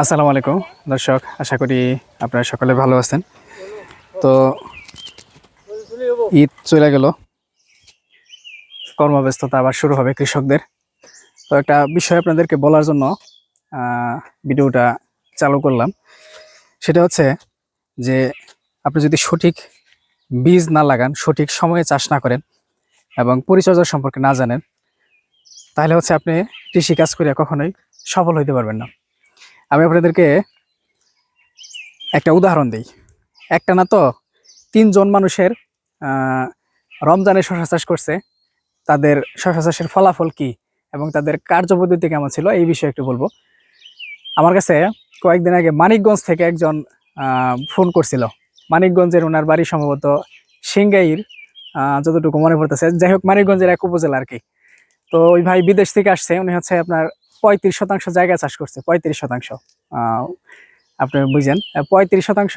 আসসালামু আলাইকুম, দর্শক, আশা করি আপনারা সকলে ভালো আছেন। তো ঈদ চলে গেল, কর্মব্যস্ততা আবার শুরু হবে কৃষকদের। তো একটা বিষয় আপনাদেরকে বলার জন্য ভিডিওটা চালু করলাম। সেটা হচ্ছে যে আপনি যদি সঠিক বীজ না লাগান, সঠিক সময়ে চাষ না করেন এবং পরিচর্যা সম্পর্কে না জানেন, তাহলে হচ্ছে আপনি কৃষিকাজ করে কখনোই সফল হইতে পারবেন না। আমি আপনাদেরকে একটা উদাহরণ দিই। একটা না তো তিনজন মানুষের রমজানে শশা চাষ করছে। তাদের শশা চাষের ফলাফল কি এবং তাদের কার্যপদ্ধতি কেমন ছিল এই বিষয়ে একটু বলব। আমার কাছে কয়েকদিন আগে মানিকগঞ্জ থেকে একজন ফোন করছিল। মানিকগঞ্জের ওনার বাড়ি সম্ভবত সিংগাইর যতটুকু মনে পড়তেছে। যাই হোক, মানিকগঞ্জের এক উপজেলা আর কি। তো ওই ভাই বিদেশ থেকে আসছে। উনি হচ্ছে আপনার পঁয়ত্রিশ শতাংশ জায়গা চাষ করছে, পঁয়ত্রিশ শতাংশ। আপনি বুঝেন পঁয়ত্রিশ শতাংশ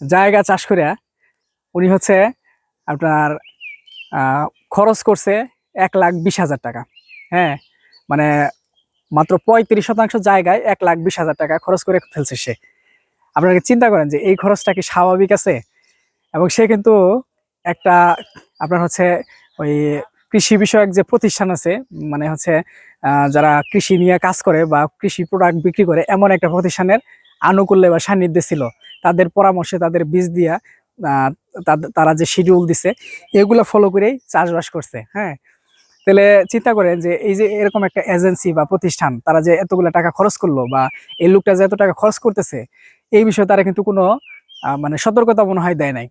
জায়গা চাষ করে উনি হচ্ছে আপনার খরচ করছে এক লাখ বিশ হাজার টাকা। হ্যাঁ মানে মাত্র পঁয়ত্রিশ শতাংশ জায়গায় এক লাখ বিশ হাজার টাকা খরচ করে ফেলছে সে। আপনাকে চিন্তা করেন যে এই খরচটা কি স্বাভাবিক আছে? এবং সে কিন্তু একটা, আপনার হচ্ছে ওই কৃষি বিষয়ক যে প্রতিষ্ঠান আছে মানে হচ্ছে যারা কৃষি নিয়ে কাজ করে বা কৃষি প্রোডাক্ট বিক্রি করে, এমন একটা প্রতিষ্ঠানের আনুকূল্যে বা সান্নিধ্যে ছিল। তাদের পরামর্শে তাদের বীজ দিয়া তারা যে শিডিউল দিছে, এগুলো ফলো করেই চাষবাস করছে হ্যাঁ? তাহলে চিন্তা করেন যে, এই যে এরকম একটা এজেন্সি বা প্রতিষ্ঠান, তারা যে এতগুলো টাকা খরচ করল বা এই লোকটা যে এত টাকা খরচ করতেছে, এই বিষয়ে তারা কিন্তু কোনো মানে সতর্কতা মনে হয় দেয় নাই।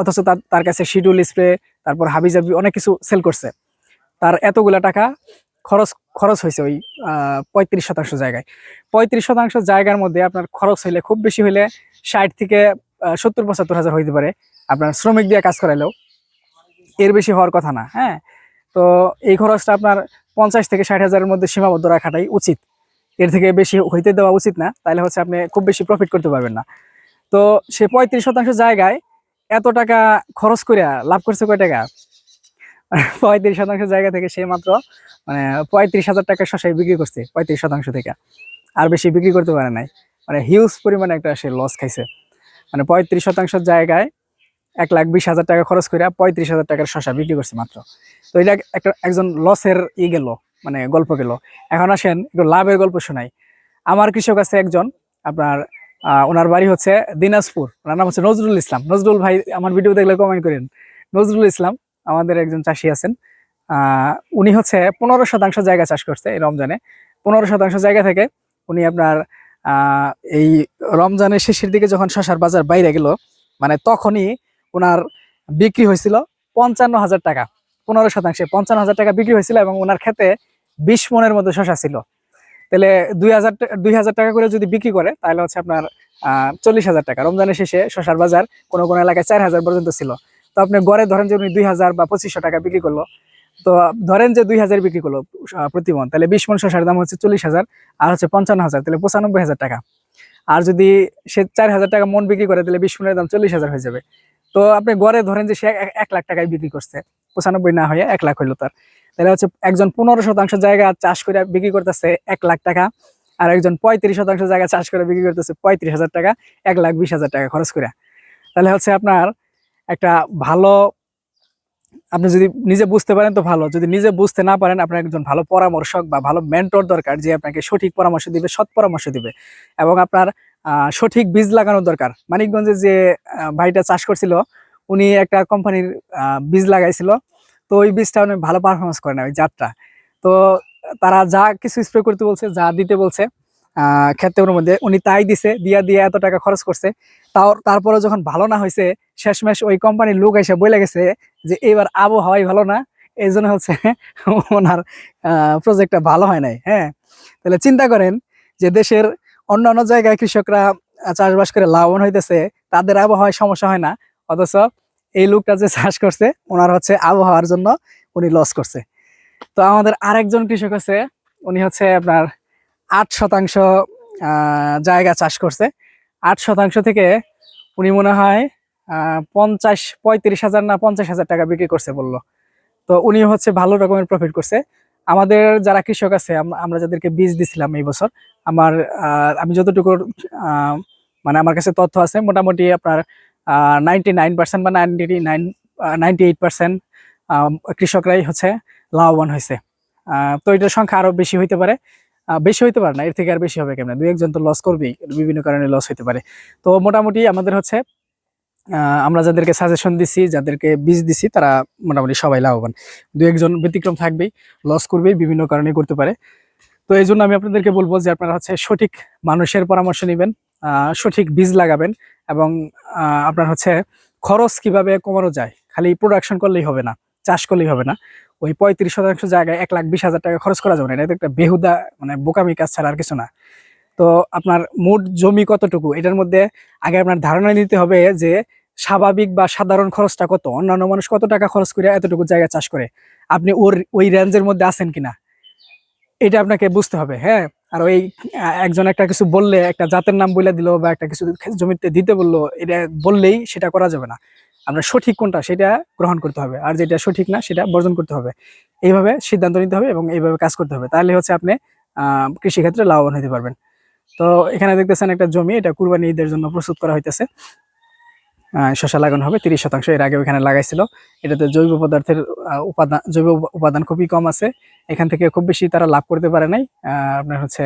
অথচ তার কাছে শিডিউল স্প্রে তারপর হাবিজাবি অনেক কিছু সেল করছে। তার এতগুলা টাকা খরচ খরচ হয়েছে ওই পঁয়ত্রিশ শতাংশ জায়গায়। পঁয়ত্রিশ শতাংশ জায়গার মধ্যে আপনার খরচ হইলে, খুব বেশি হইলে ষাট থেকে সত্তর পঁচাত্তর হাজার হইতে পারে। আপনার শ্রমিক দিয়ে কাজ করাইলেও। এর বেশি হওয়ার কথা না হ্যাঁ? তো এই খরচটা আপনার পঞ্চাশ থেকে ষাট হাজারের মধ্যে সীমাবদ্ধ রাখাটাই উচিত। এর থেকে বেশি হইতে দেওয়া উচিত না তাহলে হচ্ছে আপনি খুব বেশি প্রফিট করতে পারবেন না। তো সে পঁয়ত্রিশ শতাংশ জায়গায় এত টাকা খরচ করে লাভ করছে কয় টাকা? পঁয়ত্রিশ শতাংশ জায়গা থেকে সে মাত্র মানে পঁয়ত্রিশ হাজার টাকা শশায় বিক্রি করছে, পঁয়ত্রিশ শতাংশ থেকে। আর বেশি বিক্রি করতে পারে নাই। মানে হিউজ পরিমাণে একটা সে লস খাইছে। মানে পঁয়ত্রিশ শতাংশ জায়গায় এক লাখ বিশ হাজার টাকা খরচ করে পঁয়ত্রিশ হাজার টাকার শশা বিক্রি করছে মাত্র। তো এটা একটা, একজন লসের ই গেল মানে গল্প গেল। এখন আসেন, একটু লাভের গল্প শোনাই। আমার কৃষক আছে একজন, আপনার ওনার বাড়ি হচ্ছে দিনাজপুর। ওনার নাম হচ্ছে নজরুল ইসলাম। নজরুল ভাই, আমার ভিডিও দেখলে কমেন্ট করেন। নজরুল ইসলাম, আমাদের একজন চাষি আছেন। উনি হচ্ছে পনেরো শতাংশ জায়গা চাষ করছে এই রমজানে। পনেরো শতাংশ জায়গা থেকে উনি আপনার এই রমজানের শেষের দিকে যখন শশার বাজার বাইরে গেল মানে তখনই ওনার বিক্রি হয়েছিল পঞ্চান্ন হাজার টাকা। পনেরো শতাংশে পঞ্চান্ন হাজার টাকা বিক্রি হয়েছিল এবং ওনার ক্ষেতে বিশ মনের মতো শশা ছিল। তাহলে দুই হাজার দুই হাজার টাকা করে যদি বিক্রি করে, তাহলে হচ্ছে আপনার চল্লিশ হাজার টাকা। রমজানের শেষে শশার বাজার কোনো কোনো এলাকায় চার হাজার পর্যন্ত ছিল। তো আপনি গড়ে ধরেন যে উনি দুই হাজার বা পঁচিশশো টাকা বিক্রি করল, তো ধরেন যে দুই হাজার বিক্রি করল প্রতি মন, তাহলে বিশ মন শশার দাম হচ্ছে চল্লিশ হাজার, আর হচ্ছে পঞ্চান্ন হাজার, তাহলে পঁচানব্বই হাজার টাকা। আর যদি সে চার হাজার টাকা মন বিক্রি করে, তাহলে বিশ মনের দাম চল্লিশ হাজার হয়ে যাবে। তো আপনি গড়ে ধরেন যে সে এক লাখ টাকায় বিক্রি করছে, পঁচানব্বই না হয়ে এক লাখ হইল তার। তাহলে হচ্ছে একজন পনেরো শতাংশ জায়গা চাষ করে বিক্রি করতেছে এক লাখ টাকা, আর একজন পঁয়ত্রিশ শতাংশ জায়গা চাষ করে বিক্রি করতেছে পঁয়ত্রিশ হাজার টাকা, এক লাখ বিশ হাজার টাকা খরচ করে। তাহলে হচ্ছে আপনার একটা ভালো, আপনি যদি নিজে বুঝতে পারেন তো ভালো, যদি নিজে বুঝতে না পারেন আপনার একজন ভালো পরামর্শক বা ভালো মেন্টর দরকার যে আপনাকে সঠিক পরামর্শ দিবে, সৎ পরামর্শ দিবে এবং আপনার সঠিক বীজ লাগানো দরকার। মানিকগঞ্জে যে ভাইটা চাষ করছিল, উনি একটা কোম্পানির বীজ লাগাইছিল। তো ওই বীজটা উনি ভালো পারফরমেন্স করে না ওই জাতটা। তো তারা যা কিছু স্প্রে করতে বলছে, যা দিতে বলছে, আহ ক্ষেতের মধ্যে উনি তাই দিছে, দিয়া দিয়া এত টাকা খরচ করছে। তাও তারপরে যখন ভালো না হয়েছে, শেষমেশ ওই কোম্পানির লোক এসে বলে গেছে যে এবার আবহাওয়াই ভালো না। এই জন্য হচ্ছে ওনার প্রজেক্টটা ভালো হয় নাই হ্যাঁ। তাহলে চিন্তা করেন যে দেশের অন্যান্য জায়গায় কৃষকরা চাষবাস করে লাভবান হইতেছে, তাদের আবহাওয়ায় সমস্যা হয় না। অথচ এই লোকটা যে চাষ করছে, ওনার হচ্ছে আবহাওয়ার জন্য উনি লস করছে। তো আমাদের আরেকজন কৃষক আছে, উনি হচ্ছে আপনার আট শতাংশ জায়গা চাষ করছে। আট শতাংশ থেকে উনি মনে হয় পঞ্চাশ, পঁয়ত্রিশ হাজার না পঞ্চাশ হাজার টাকা বিক্রি করছে বলল। তো উনি হচ্ছে ভালো রকমের প্রফিট করছে। আমাদের যারা কৃষক আছে আমরা যাদেরকে বীজ দিছিলাম এই বছর, আমার আমি যতটুকু মানে আমার কাছে তথ্য আছে, মোটামুটি আপনার নাইনটি নাইন পার্সেন্ট বা ninety nine ninety eight percent কৃষকরাই হচ্ছে লাভবান হয়েছে। তো এটার সংখ্যা আরও বেশি হইতে পারে। বেশি হইতে পারে না, এর থেকে আর বেশি হবে কেমন? দুই একজন তো লস করবেই, বিভিন্ন কারণে লস হইতে পারে। তো মোটামুটি আমাদের হচ্ছে আমরা যাদেরকে সাজেশন দিছি, যাদেরকে বীজ দিছি, তারা মোটামুটি সবাই লাভবান। দু একজন ব্যতিক্রম থাকবেই লস করবেই, বিভিন্ন কারণে করতে পারে। তো এই জন্য আমি আপনাদেরকে বলব যে আপনারা হচ্ছে সঠিক মানুষের পরামর্শ নেবেন সঠিক বীজ লাগাবেন এবং আপনার হচ্ছে খরচ কীভাবে কমানো যায়? খালি প্রোডাকশন করলেই হবে না, চাষ করলেই হবে না। ওই পঁয়ত্রিশ শতাংশ জায়গায় এক লাখ বিশ হাজার টাকা খরচ করা যাবে না। এটা একটা বেহুদা মানে বোকামি কাজ ছাড়া আর কিছু না। তো আপনার মোট জমি কতটুকু? এটার মধ্যে আগে আপনার ধারণা নিতে হবে যে স্বাভাবিক বা সাধারণ খরচটা কত? অন্যান্য মানুষ কত টাকা খরচ করে এতটুকু জায়গা চাষ করে? আপনি ওর, ওই রেঞ্জের মধ্যে আছেন কিনা? এটা আপনাকে বুঝতে হবে হ্যাঁ? আর ওই একজন একটা কিছু বললে, একটা জাতের নাম বলে দিল বা একটা কিছু জমিতে দিতে বলল, এটা বললেই সেটা করা যাবে না। আমরা সঠিক কোনটা সেটা গ্রহণ করতে হবে। আর যেটা সঠিক না সেটা বর্জন করতে হবে। এইভাবে সিদ্ধান্ত নিতে হবে এবং এইভাবে কাজ করতে হবে। তাহলে হচ্ছে আপনি কৃষিক্ষেত্রে লাভবান হতে পারবেন। তো এখানে দেখতেছেন একটা জমি, এটা কুরবানি ঈদের জন্য প্রস্তুত করা হইতেছে। শশা লাগানো হবে, তিরিশ শতাংশ। এর আগে ওখানে লাগাইছিল। এটাতে জৈব পদার্থের উপাদান, জৈব উপাদান খুবই কম আছে। এখান থেকে খুব বেশি তারা লাভ করতে পারে নাই। আপনার হচ্ছে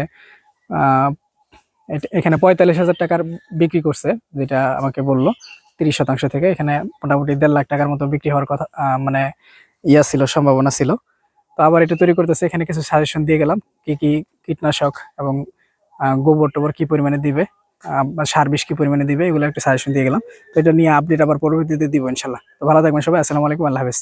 এখানে পঁয়তাল্লিশ হাজার টাকার বিক্রি করছে, যেটা আমাকে বলল। তিরিশ শতাংশ থেকে এখানে মোটামুটি দেড় লাখ টাকার মতো বিক্রি হওয়ার কথা মানে ইয়া ছিল, সম্ভাবনা ছিল। তো আবার এটা তৈরি করতেছে, এখানে কিছু সাজেশন দিয়ে গেলাম, কি কি কীটনাশক এবং গোবর টোবর কি পরিমাণে দিবে। সার বিষ কি পরিমাণে দিবে, এগুলো একটা সাজেশন দিয়ে গেলাম। তো এটা নিয়ে আপডেট আবার পরবর্তীতে দিব ইনশাল্লাহ। তো ভালো থাকবেন সবাই, আসসালামু আলাইকুম, আল্লাহ হাফেজ।